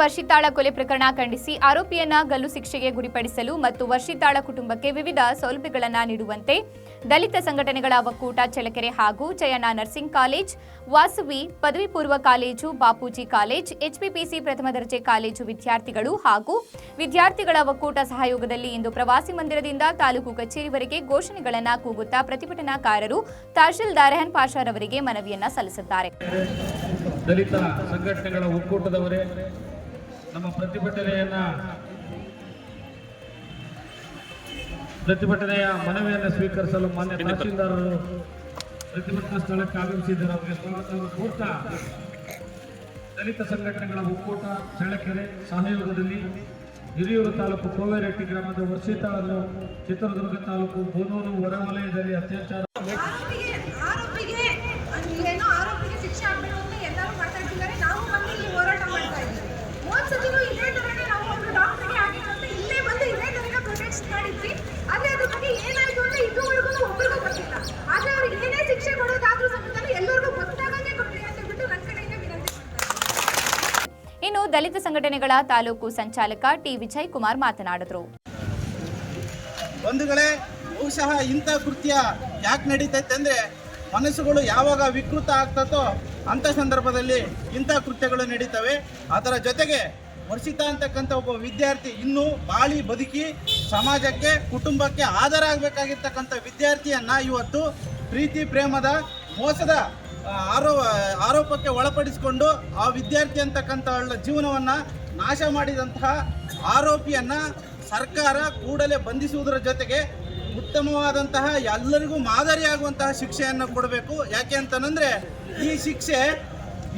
ವರ್ಷಿತಾಳ ಕೊಲೆ ಪ್ರಕರಣ ಖಂಡಿಸಿ ಆರೋಪಿಯನ್ನ ಗಲ್ಲು ಶಿಕ್ಷೆಗೆ ಗುರಿಪಡಿಸಲು ಮತ್ತು ವರ್ಷಿತಾಳ ಕುಟುಂಬಕ್ಕೆ ವಿವಿಧ ಸೌಲಭ್ಯಗಳನ್ನು ನೀಡುವಂತೆ ದಲಿತ ಸಂಘಟನೆಗಳ ಒಕ್ಕೂಟ ಚಳ್ಳಕೆರೆ ಹಾಗೂ ಜಯಣ್ಣ ನರ್ಸಿಂಗ್ ಕಾಲೇಜ್, ವಾಸವಿ ಪದವಿ ಪೂರ್ವ ಕಾಲೇಜು, ಬಾಪೂಜಿ ಕಾಲೇಜ್, ಎಚ್ಪಿಪಿಸಿ ಪ್ರಥಮ ದರ್ಜೆ ಕಾಲೇಜು ವಿದ್ಯಾರ್ಥಿಗಳು ಹಾಗೂ ವಿದ್ಯಾರ್ಥಿಗಳ ಒಕ್ಕೂಟ ಸಹಯೋಗದಲ್ಲಿ ಇಂದು ಪ್ರವಾಸಿ ಮಂದಿರದಿಂದ ತಾಲೂಕು ಕಚೇರಿವರೆಗೆ ಘೋಷಣೆಗಳನ್ನು ಕೂಗುತ್ತಾ ಪ್ರತಿಭಟನಾಕಾರರು ತಹಶೀಲ್ದಾರ್ ರೆಹನ್ ಪಾಷಾರ್ ಅವರಿಗೆ ಮನವಿಯನ್ನ ಸಲ್ಲಿಸಿದ್ದಾರೆ. ದಲಿತ ಸಂಘಟನೆಗಳ ಒಕ್ಕೂಟದವರೇ ನಮ್ಮ ಪ್ರತಿಭಟನೆಯನ್ನ ಪ್ರತಿಭಟನೆಯ ಮನವಿಯನ್ನು ಸ್ವೀಕರಿಸಲು ಮಾನ್ಯ ತಹಸೀಲ್ದಾರರು ಪ್ರತಿಭಟನಾ ಸ್ಥಳಕ್ಕೆ ಆಗಮಿಸಿದ್ದಾರೆ. ಅವರಿಗೆ ಸ್ವಾಗತವನ್ನು ಕೋರ್ತಾ ದಲಿತ ಸಂಘಟನೆಗಳ ಒಕ್ಕೂಟ ಚಳ್ಳಕೆರೆ ಸಹಯೋಗದಲ್ಲಿ ಹಿರಿಯೂರು ತಾಲೂಕು ಕೋವೇರೆಟ್ಟಿ ಗ್ರಾಮದ ವರ್ಷಿತಾಳನ್ನು ಚಿತ್ರದುರ್ಗ ತಾಲೂಕು ಬೋನೂರು ಹೊರವಲಯದಲ್ಲಿ ಅತ್ಯಾಚಾರ ಆರೋಪಿಗೆ ಆರೋಪಿಗೆ ಏನೋ ಆರೋಪಿಗೆ ಶಿಕ್ಷೆ ಆಗ್ಬೇಕು ಅಂತ ಎಲ್ಲರೂ ಮಾತಾಡ್ತಿದ್ದಾರೆ ನಾವು ಬಂದು ಇಲ್ಲಿ ಹೋರಾಟ ಮಾಡ್ತಾ ಇದ್ದೀವಿ ಹೋದ್ ಸತಿನೂ ಇದೇ ತರನೇ ನಾವು ಒಂದು ಡಾಕ್ಟರ್ಗೆ ಆಗಿತ್ತು ಅಂತ ಇಲ್ಲೇ ಬಂದು ಇದೇ ತರಗ ಪ್ರೊಟೆಸ್ಟ್ ಮಾಡಿದ್ವಿ ಆದ್ರೆ ಅದ್ರ ಬಗ್ಗೆ ಏನಾಯ್ತು ಅಂತ ಇದುವರೆಗೂ ಒಬ್ರಿಗೂ ಗೊತ್ತಿಲ್ಲ ಆದ್ರೆ ಅವ್ರಿಗೆ ಏನೇ ಶಿಕ್ಷೆ ಕೊಡೋದಾದ್ರೂ ಸಮೇತ ಎಲ್ಲರಿಗೂ ಗೊತ್ತಾಗಂಗೆ ಕೊಡ್ರಿ ಅಂತ ಬಿಟ್ಟು ನನ್ನ ಕಡೆಯಿಂದ ವಿನಂತಿ ಮಾಡ್ತಾ ಇದ್ದೀನಿ. ಇನ್ನು ದಲಿತ ಸಂಘಟನೆಗಳ ತಾಲೂಕು ಸಂಚಾಲಕ ಟಿ ವಿಜಯ್ ಕುಮಾರ್ ಮಾತನಾಡಿದರು. ಬಂಧುಗಳೇ, ಬಹುಶಃ ಇಂಥ ಕೃತ್ಯ ಯಾಕೆ ನಡೀತೈತೆ ಅಂದರೆ ಮನಸ್ಸುಗಳು ಯಾವಾಗ ವಿಕೃತ ಆಗ್ತತೋ ಅಂತ ಸಂದರ್ಭದಲ್ಲಿ ಇಂಥ ಕೃತ್ಯಗಳು ನಡೀತವೆ. ಅದರ ಜೊತೆಗೆ ವರ್ಷಿತ ಅಂತಕ್ಕಂಥ ಒಬ್ಬ ವಿದ್ಯಾರ್ಥಿ ಇನ್ನೂ ಬಾಳಿ ಬದುಕಿ ಸಮಾಜಕ್ಕೆ, ಕುಟುಂಬಕ್ಕೆ ಆಧಾರ ಆಗಬೇಕಾಗಿರ್ತಕ್ಕಂಥ ವಿದ್ಯಾರ್ಥಿಯನ್ನ ಇವತ್ತು ಪ್ರೀತಿ, ಪ್ರೇಮದ, ಮೋಸದ ಆರೋ, ಆರೋಪಕ್ಕೆ ಒಳಪಡಿಸಿಕೊಂಡು ಆ ವಿದ್ಯಾರ್ಥಿ ಅಂತಕ್ಕಂಥ ಜೀವನವನ್ನು ನಾಶ ಮಾಡಿದಂತಹ ಆರೋಪಿಯನ್ನ ಸರ್ಕಾರ ಕೂಡಲೇ ಬಂಧಿಸುವುದರ ಜೊತೆಗೆ ಉತ್ತಮವಾದಂತಹ ಎಲ್ಲರಿಗೂ ಮಾದರಿಯಾಗುವಂತಹ ಶಿಕ್ಷೆಯನ್ನು ಕೊಡಬೇಕು. ಯಾಕೆ ಅಂತಂದ್ರೆ ಈ ಶಿಕ್ಷೆ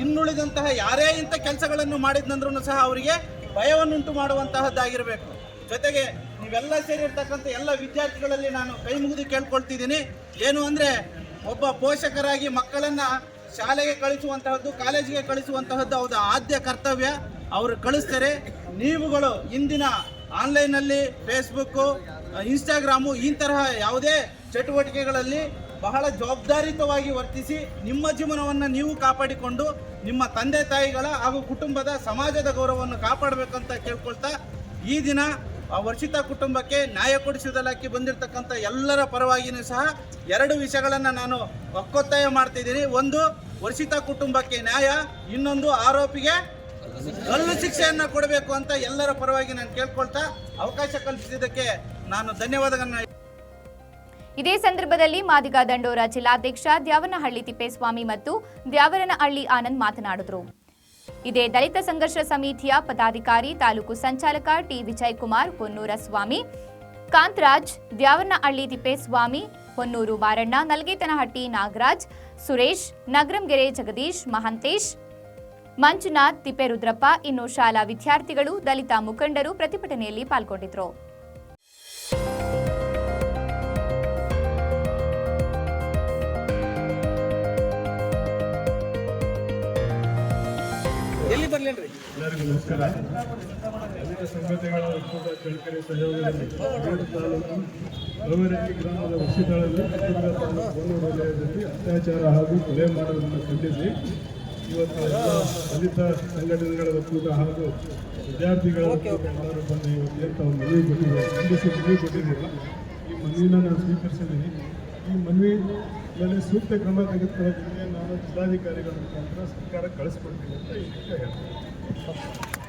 ಇನ್ನುಳಿದಂತಹ ಯಾರೇ ಇಂಥ ಕೆಲಸಗಳನ್ನು ಮಾಡಿದ್ನಂದ್ರೂ ಸಹ ಅವರಿಗೆ ಭಯವನ್ನುಂಟು ಮಾಡುವಂತಹದ್ದಾಗಿರಬೇಕು. ಜೊತೆಗೆ ನೀವೆಲ್ಲ ಸೇರಿರ್ತಕ್ಕಂಥ ಎಲ್ಲ ವಿದ್ಯಾರ್ಥಿಗಳಲ್ಲಿ ನಾನು ಕೈ ಮುಗಿದು ಕೇಳ್ಕೊಳ್ತಿದ್ದೀನಿ. ಏನು ಅಂದರೆ ಒಬ್ಬ ಪೋಷಕರಾಗಿ ಮಕ್ಕಳನ್ನು ಶಾಲೆಗೆ ಕಳಿಸುವಂತಹದ್ದು, ಕಾಲೇಜಿಗೆ ಕಳಿಸುವಂತಹದ್ದು ಅವರ ಆದ್ಯ ಕರ್ತವ್ಯ. ಅವರು ಕಳಿಸ್ತಾರೆ. ನೀವುಗಳು ಇಂದಿನ ಆನ್ಲೈನಲ್ಲಿ ಫೇಸ್ಬುಕ್ಕು, ಇನ್ಸ್ಟಾಗ್ರಾಮು, ಈ ತರಹ ಯಾವುದೇ ಚಟುವಟಿಕೆಗಳಲ್ಲಿ ಬಹಳ ಜವಾಬ್ದಾರಿತವಾಗಿ ವರ್ತಿಸಿ ನಿಮ್ಮ ಜೀವನವನ್ನು ನೀವು ಕಾಪಾಡಿಕೊಂಡು ನಿಮ್ಮ ತಂದೆ ತಾಯಿಗಳ ಹಾಗೂ ಕುಟುಂಬದ ಸಮಾಜದ ಗೌರವವನ್ನು ಕಾಪಾಡಬೇಕಂತ ಕೇಳ್ಕೊಳ್ತಾ ಈ ದಿನ ಆ ವರ್ಷಿತ ಕುಟುಂಬಕ್ಕೆ ನ್ಯಾಯ ಕೊಡಿಸುವುದಕ್ಕೆ ಬಂದಿರತಕ್ಕಂಥ ಎಲ್ಲರ ಪರವಾಗಿಯೂ ಸಹ ಎರಡು ವಿಷಯಗಳನ್ನು ನಾನು ಒಕ್ಕೊತ್ತಾಯ ಮಾಡ್ತಿದ್ದೀನಿ. ಒಂದು, ವರ್ಷಿತ ಕುಟುಂಬಕ್ಕೆ ನ್ಯಾಯ, ಇನ್ನೊಂದು ಆರೋಪಿಗೆ ಗಲ್ಲು ಶಿಕ್ಷೆಯನ್ನು ಕೊಡಬೇಕು ಅಂತ ಎಲ್ಲರ ಪರವಾಗಿ ನಾನು ಕೇಳ್ಕೊಳ್ತಾ ಅವಕಾಶ ಕಲ್ಪಿಸಿದ್ದಕ್ಕೆ ನಾನು ಧನ್ಯವಾದಗಳನ್ನ ಇದೇ ಸಂದರ್ಭದಲ್ಲಿ ಮಾದಿಗ ದಂಡೋರ ಜಿಲ್ಲಾಧ್ಯಕ್ಷ ದ್ಯಾವನಹಳ್ಳಿ ತಿಪ್ಪೇಸ್ವಾಮಿ ಮತ್ತು ದ್ಯಾವರನಹಳ್ಳಿ ಆನಂದ್ ಮಾತನಾಡಿದರು. ಇದೇ ದಲಿತ ಸಂಘರ್ಷ ಸಮಿತಿಯ ಪದಾಧಿಕಾರಿ ತಾಲೂಕು ಸಂಚಾಲಕ ಟಿ ವಿಜಯಕುಮಾರ್ ಹೊನ್ನೂರ ಸ್ವಾಮಿ ಕಾಂತರಾಜ್ ದ್ಯಾವರ್ನಹಳ್ಳಿ ತಿಪ್ಪೇಸ್ವಾಮಿ, ಹೊನ್ನೂರು ಬಾರಣ್ಣ ನಲ್ಗೇತನಹಟ್ಟಿ ನಾಗರಾಜ್, ಸುರೇಶ್, ನಗರಂಗೆರೆ ಜಗದೀಶ್, ಮಹಂತೇಶ್, ಮಂಜುನಾಥ್ ತಿಪ್ಪೇರುದ್ರಪ್ಪ, ಇನ್ನು ಶಾಲಾ ವಿದ್ಯಾರ್ಥಿಗಳು, ದಲಿತ ಮುಖಂಡರು ಪ್ರತಿಭಟನೆಯಲ್ಲಿ ಪಾಲ್ಗೊಂಡಿದ್ದರು ಬರ್ಲೇನ್ರಿ? ಎಲ್ಲರಿಗೂ ನಮಸ್ಕಾರ. ಸಂಘಟನೆಗಳ ಒಕ್ಕೂಟ ಸಹಯೋಗದಲ್ಲಿ ತಾಲೂಕು ಗ್ರಾಮದ ತಾಲೂಕು ವಲಯದಲ್ಲಿ ಅತ್ಯಾಚಾರ ಹಾಗೂ ಕೊಲೆ ಮಾಡುವುದನ್ನು ಖಂಡಿಸಿ ಇವತ್ತು ದಲಿತ ಸಂಘಟನೆಗಳ ಒಕ್ಕೂಟ ಹಾಗೂ ವಿದ್ಯಾರ್ಥಿಗಳ ಎಲ್ಲರೂ ಬಂದು ಇವತ್ತು ತಾವು ಮನವಿ ಕೊಟ್ಟಿದ್ದಾರೆ ಖಂಡಿಸಿ ಮನವಿ ಕೊಟ್ಟಿದ್ದೀರ ಈ ಮನವಿನ ನಾನು ಸ್ವೀಕರಿಸಿದ್ದೀನಿ. ಈ ಮನವಿ ಮೇಲೆ ಸೂಕ್ತ ಕ್ರಮ ತೆಗೆದುಕೊಳ್ಳೋದಕ್ಕೆ ನಾನು ಜಿಲ್ಲಾಧಿಕಾರಿಗಳ ಮುಖಾಂತರ ಸರ್ಕಾರ ಕಳಿಸ್ಕೊಡ್ತೀನಿ ಅಂತ ಹೇಳ್ತೀನಿ